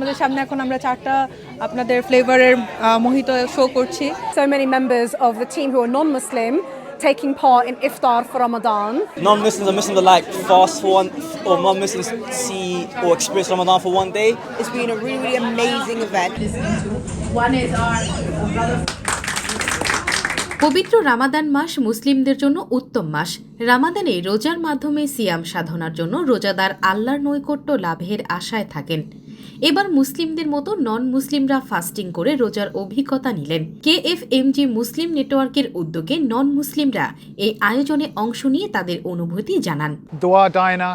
আমাদের সামনে এখন আমরা চারটা আপনাদের ফ্লেভারের মোহিত শো করছি so many members of the team who are non-Muslim taking part in iftar for Ramadan. non-Muslims or Muslims alike fast for one, or non-Muslims see or experience Ramadan for one day. It's been a really, really amazing event. One is our brother. পবিত্র রামাদান মাস মুসলিমদের জন্য উত্তম মাস রামাদানে রোজার মাধ্যমে সিয়াম সাধনার জন্য রোজাদার আল্লাহর নৈকট্য লাভের আশায় থাকেন এবার মুসলিমদের মতো নন মুসলিমরা ফাস্টিং করে রোজার অভিজ্ঞতা নিলেন। কে এফ এম জি মুসলিম নেটওয়ার্কের উদ্যোগে নন মুসলিমরা এই আয়োজনে অংশ নিয়ে তাদের অনুভূতি জানান। দোয়া Dine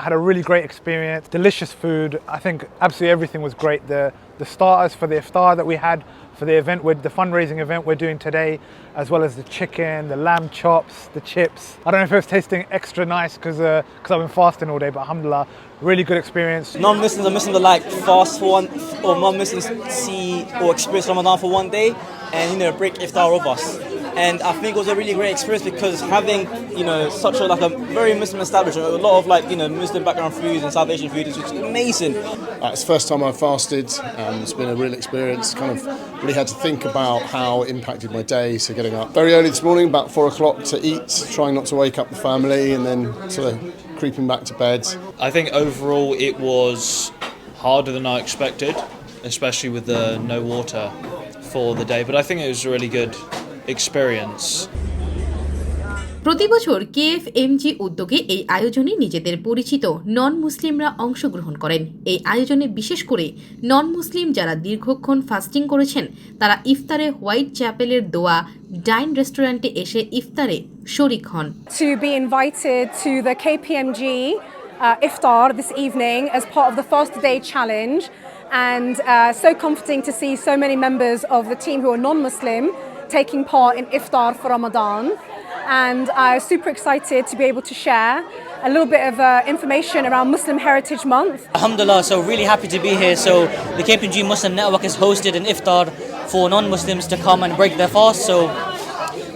had a really great experience delicious food I think absolutely everything was the the starters for the iftar that we had for the event with the fundraising event we're doing today, as well as the chicken, the lamb chops, the chips. I don't know if it was tasting extra nice because because uh, I've been fasting all day, but alhamdulillah, really good experience. Non-Muslims or Muslims like fast for one, or non-Muslims see or experience Ramadan for one day, and you know break iftar with us. And I think it was a really great experience because having you know such a like a very Muslim establishment, a lot of like you know Muslim background foods and South Asian food, is just amazing. Uh, it's the first time I've fasted. Um, it's been a real experience. Kind of really had to think about how it impacted my day. So getting up very early this morning, about four o'clock to eat, trying not to wake up the family, and then sort of creeping back to bed. I think overall it was harder than I expected, especially with the no water for the day. But I think it was a really good experience. প্রতি বছর কেএফএমজি উদ্যোগে এই আয়োজনে নিজেদের পরিচিত নন মুসলিমরা অংশগ্রহণ করেন। এই আয়োজনে বিশেষ করে নন মুসলিম যারা দীর্ঘক্ষণ ফাস্টিং করেছেন তারা ইফতারে হোয়াইট চ্যাপেলের দোয়া ডাইন রেস্টুরেন্টে এসে ইফতারে শরিক হন। To be invited to the KPMG iftar this evening as part of the first day challenge and so to see so many members of the team non Muslim taking part in iftar for Ramadan. And I'm super excited to be able to share a little bit of uh, information around Muslim Heritage Month. Alhamdulillah, so really happy to be here. So the KPMG Muslim Network has hosted an iftar for non-Muslims to come and break their fast. So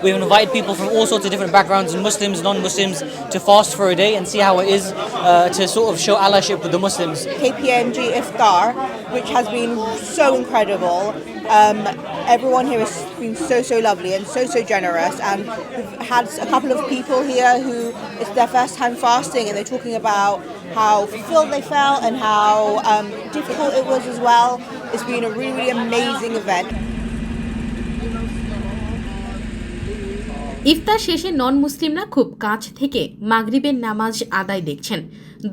we've invited people from all sorts of different backgrounds, Muslims, non-Muslims, to fast for a day and see how it is uh, to sort of show allyship with the Muslims. KPMG Iftar, which has been so incredible. Um, everyone here has been so, so lovely and so, so generous. And we've had a couple of people here who it's their first time fasting and they're talking about how fulfilled they felt and how um, difficult it was as well. It's been a really, really amazing event. ইফতার শেষে non মুসলিমরা খুব কাছ থেকে মাগরিবের নামাজ আদায় দেখছেন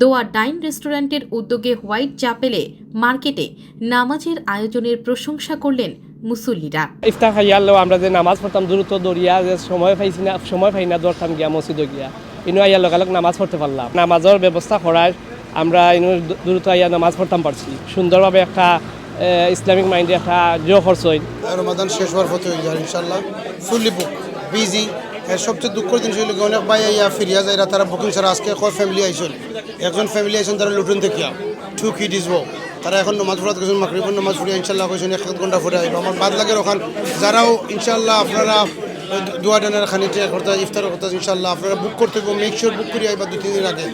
দোয়া ডাইন রেস্টুরেন্টের উদ্যোগে হোয়াইট চ্যাপেলে মার্কেটে নামাজের আয়োজনের প্রশংসা করলেন মুসল্লিরা। ইফতার খাইয়ালেও আমরা যে নামাজ পড়তাম দ্রুত দৌড়িয়া যে সময় পাইছি না সময় পাই না দৌড়তাম গিয়া মসজিদে গিয়া। ইনু আইয়া লগালগ নামাজ পড়তে পারলাম। নামাজের ব্যবস্থা করার আমরা ইনু দ্রুত আইয়া নামাজ পড়তাম পারছি। সুন্দরভাবে একটা ইসলামিক মাইন্ডে একটা জো খরচ হয় রমাদান শেষ হওয়ার পথে ইনশাল্লাহ ফুললি বুক বিজি সবচেয়ে দুঃখের জিনিস হইলে অনেক ভাই ইয়া ফিরিয়া যায় তারা বুকিং ছাড়া আজকে কর ফ্যামিলি আইসল। একজন ফ্যামিলি আইসন তারা লুটন দেখিয়া। টু কি ডিসব তারা এখন নমাজ পড়াতে গেছেন মাকরিবন নমাজ পড়িয়া ইনশাল্লাহ কইছেন, এক ঘণ্টা পরে আইব আমার বাদ লাগে ওখান। যারাও ইনশাল্লাহ আপনারা দোয়া ডানার খানিতে করতে, ইফতার করতে ইনশাল্লাহ আপনারা বুক করতে মেক শিওর বুক করিয়া আইবা দু তিন দিন আগে।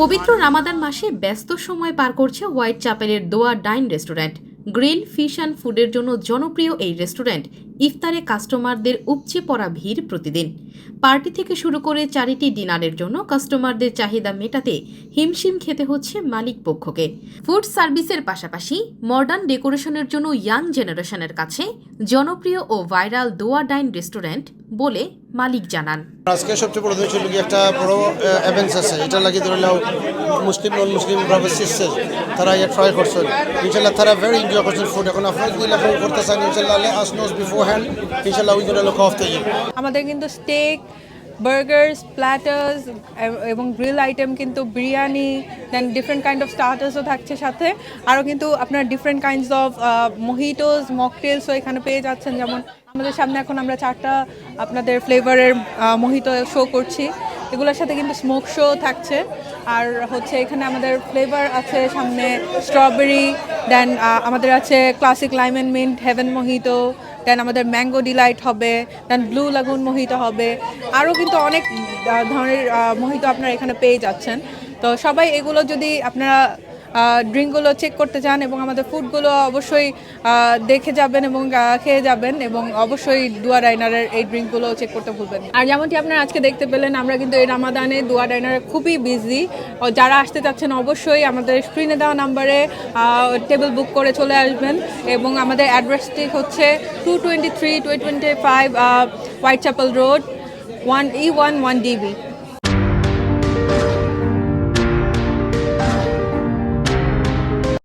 পবিত্র রামাদান মাসে ব্যস্ত সময় পার করছে হোয়াইট চ্যাপেলের দোয়া Dine restaurant. Grill fish and ফুডের জন্য জনপ্রিয় এই রেস্টুরেন্ট ইফতারে কাস্টমারদের উপচে পড়া ভিড় প্রতিদিন। পার্টি থেকে শুরু করে চারিটি ডিনারের জন্য কাস্টমারদের চাহিদা মেটাতে হিমশিম খেতে হচ্ছে মালিক পক্ষকে। ফুড সার্ভিসের পাশাপাশি মডার্ন ডেকোরেশনের জন্য ইয়াং জেনারেশনের কাছে জনপ্রিয় ও ভাইরাল দোয়া ডাইন রেস্টুরেন্ট বলে মালিক জানান। আজকে সবচেয়ে বড় হয়েছিল কি একটা বড় ইভেন্টস আছে। এটা লাগি ধরে নাও মুসলিম নন মুসলিম ব্রাদার সিস্টার তারা ইয়ে ট্রাই করছেন ইনশাল্লাহ তারা ভেরি এনজয় করছেন ফুড এখন আপনারা যদি লাফাই করতে চান ইনশাল্লাহ let us know beforehand ইনশাল্লাহ we gonna look of the আমাদের কিন্তু স্টেক বার্গার্স প্ল্যাটার্স এবং গ্রিল আইটেম কিন্তু biryani then different kind of স্টার্টার্সও থাকছে সাথে। আরও কিন্তু আপনার ডিফারেন্ট কাইন্ডস অফ মহিটোস মকটেলসও এখানে পেয়ে যাচ্ছেন। যেমন আমাদের সামনে এখন আমরা চারটা আপনাদের ফ্লেভারের মোহিত শো করছি। এগুলোর সাথে কিন্তু স্মোক শো থাকছে। আর হচ্ছে এখানে আমাদের ফ্লেভার আছে সামনে স্ট্রবেরি দেন আমাদের আছে classic lime and mint heaven mojito then আমাদের ম্যাঙ্গো ডিলাইট হবে দেন ব্লু লাগুন মোহিত হবে। আরও কিন্তু অনেক ধরনের মোহিত আপনারা এখানে পেয়ে যাচ্ছেন। তো সবাই এগুলো যদি আপনারা ড্রিঙ্কগুলো চেক করতে চান এবং আমাদের ফুডগুলো অবশ্যই দেখে যাবেন এবং খেয়ে যাবেন এবং অবশ্যই দুয়া ডাইনারের এই ড্রিঙ্কগুলো চেক করতে ভুলবেন আর যেমনটি আপনারা আজকে দেখতে পেলেন, আমরা কিন্তু এই রামাদানে দুয়া ডাইনারে খুবই বিজি যারা আসতে চাচ্ছেন অবশ্যই আমাদের স্ক্রিনে দেওয়া নাম্বারে টেবিল বুক করে চলে আসবেন এবং আমাদের অ্যাড্রেসটি হচ্ছে two twenty three two twenty five Whitechapel road one E one one DB